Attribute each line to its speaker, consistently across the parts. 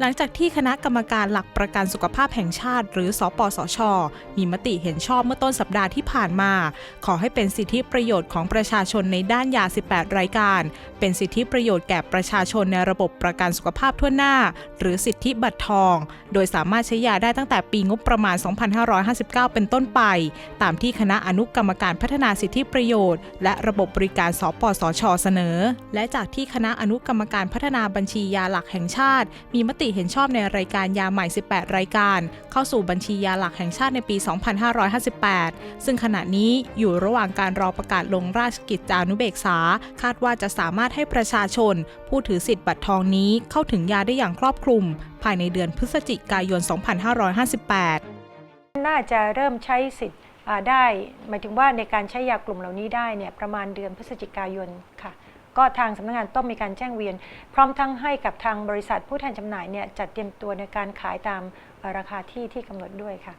Speaker 1: หลังจากที่คณะกรรมการหลักประกันสุขภาพแห่งชาติ หรือ สปสช มีมติเห็นชอบเมื่อต้นสัปดาห์ที่ผ่านมา ขอให้เป็นสิทธิประโยชน์ของประชาชนในด้านยา 18 รายการ เป็นสิทธิประโยชน์แก่ประชาชนในระบบประกันสุขภาพทั่วหน้า หรือสิทธิบัตรทอง โดยสามารถใช้ยาได้ตั้งแต่ปีงบประมาณ 2559 เป็นต้นไป ตามที่คณะอนุกรรมการพัฒนาสิทธิประโยชน์ และระบบบริการ สปสช เสนอ และจากที่คณะอนุกรรมการพัฒนาบัญชียาหลักแห่งชาติ มีมติเห็นชอบในรายการยาใหม่ 18 รายการ เข้าสู่บัญชียาหลักแห่งชาติในปี 2558 ซึ่งขณะนี้อยู่ระหว่างการรอประกาศลงราชกิจจานุเบกษา คาดว่าจะสามารถให้ประชาชน ผู้ถือสิทธิ์บัตรทองนี้เข้าถึงยาได้อย่างครอบคลุม ภายในเดือนพฤศจิกายน 2558
Speaker 2: น่าจะเริ่มใช้สิทธิ์ได้หมายถึงว่าในการใช้ยากลุ่มเหล่านี้ได้เนี่ยประมาณเดือนพฤศจิกายนค่ะ ก็ทางสำนักงานต้องมีการแจ้งเวียน พร้อมทั้งให้กับทางบริษัทผู้แทนจำหน่ายเนี่ยจัดเตรียมตัวในการขายตามราคาที่ที่กำหนดด้วยค่ะ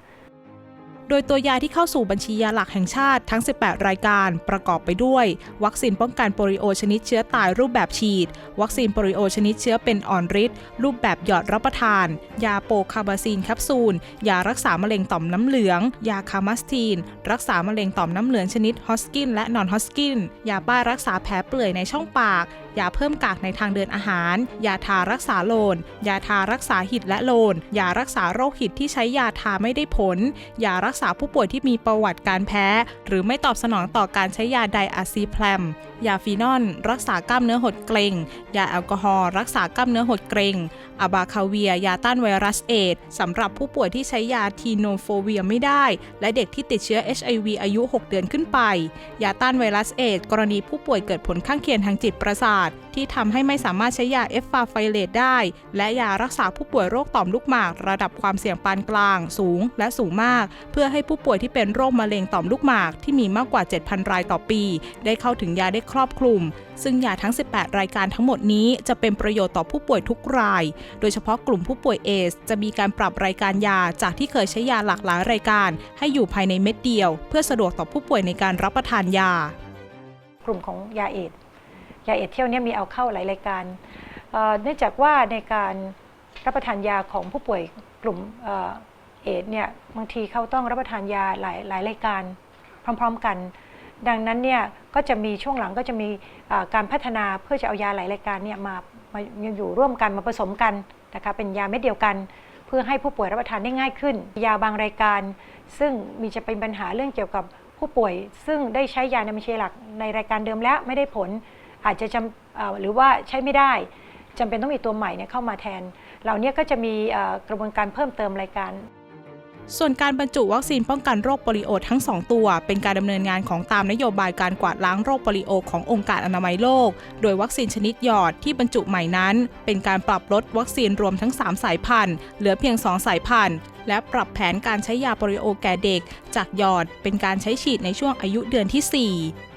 Speaker 1: โดยตัวยาที่เข้าสู่บัญชียาหลักแห่งชาติทั้ง 18 รายการประกอบไปด้วย วัคซีนป้องกันโปลิโอชนิดเชื้อตายรูปแบบฉีด วัคซีนโปลิโอชนิดเชื้อเป็นอ่อนฤทธิ์รูปแบบหยอดรับประทาน ยาโปคาบาซีนแคปซูล ยารักษามะเร็งต่อมน้ำเหลือง ยาคามัสทีน รักษามะเร็งต่อมน้ำเหลืองชนิดฮอสกินและนอนฮอสกิน ยาป้ายรักษาแผลเปื่อยในช่องปาก ยาเพิ่มกากในทางเดินอาหาร ยาทารักษาโลน ยาทารักษาหิดและโลน ยารักษาโรคหิดที่ใช้ยาทาไม่ได้ผล ยารักษาผู้ป่วยที่มีประวัติการแพ้ หรือไม่ตอบสนองต่อการใช้ยาไดอะซีแพลม ยาฟีนอลรักษากล้ามเนื้อหดเกร็ง ยาแอลกอฮอล์รักษากล้ามเนื้อหดเกร็งอะบาคาเวีย ยาต้านไวรัสเอดสำหรับผู้ป่วยที่ใช้ยาทีโนโฟเวียไม่ได้ และเด็กที่ติดเชื้อ HIV อายุ 6 เดือนขึ้นไป ยาต้านไวรัสเอดกรณีผู้ป่วยเกิดผลข้างเคียงทางจิตประสาทที่ทำให้ไม่สามารถใช้ยาเอฟฟาไฟเลตได้ และยารักษาผู้ป่วยโรคต่อมลูกหมาก ระดับความเสี่ยงปานกลาง สูง และสูงมาก เพื่อให้ผู้ป่วยที่เป็นโรคมะเร็งต่อมลูกหมากที่มีมากกว่า 7,000 รายต่อปี ได้เข้าถึงยาได้ครอบคลุม ซึ่งยาทั้ง 18 รายการทั้งหมดนี้จะเป็นประโยชน์ต่อผู้ป่วยทุกราย โดยเฉพาะกลุ่มผู้ป่วยเอส จะมีการปรับรายการยาจากที่เคยใช้ยาหลากหลายรายการ ให้อยู่ภายในเม็ดเดียว เพื่อสะดวกต่อผู้ป่วยในการรับประทานยา
Speaker 2: กลุ่มของยาเอดส์ ยาเอดส์เที่ยวนี้มีเอาเข้าหลายรายการเนื่องจากว่าในการรับประทานยาของผู้ป่วยกลุ่มเอ่อเอดเนี่ยบางทีเขาต้องรับประทานยาหลายหลายรายการพร้อม ๆกัน ดังนั้นเนี่ยก็จะมีช่วงหลังก็จะมีการพัฒนาเพื่อจะเอายาหลายรายการเนี่ยมามาอยู่ร่วมกันมาผสมกันนะคะเป็นยาเม็ดเดียวกัน เพื่อให้ผู้ป่วยรับประทานได้ง่ายขึ้น ยาบางรายการ ซึ่งมีจะเป็นปัญหาเรื่องเกี่ยวกับผู้ป่วย ซึ่งได้ใช้ยาในบัญชีหลักในรายการเดิมแล้วไม่ได้ผล อาจจะจำหรือว่าใช้ไม่ได้จำเป็นต้องมีตัวใหม่เนี่ยเข้ามาแทนเหล่านี้ก็จะมีกระบวนการเพิ่มเติมรายการ
Speaker 1: ส่วนการบรรจุวัคซีนป้องกันโรคโปลิโอทั้ง 2 ตัว เป็นการดำเนินงานของตามนโยบายการกวาดล้างโรคโปลิโอขององค์การอนามัยโลก โดยวัคซีนชนิดหยอดที่บรรจุใหม่นั้น เป็นการปรับลดวัคซีนรวมทั้ง 3 สายพันธุ์เหลือเพียง 2 สายพันธุ์และปรับแผนการใช้ยาโปลิโอแก่เด็ก จากหยอดเป็นการใช้ฉีดในช่วงอายุเดือนที่ 4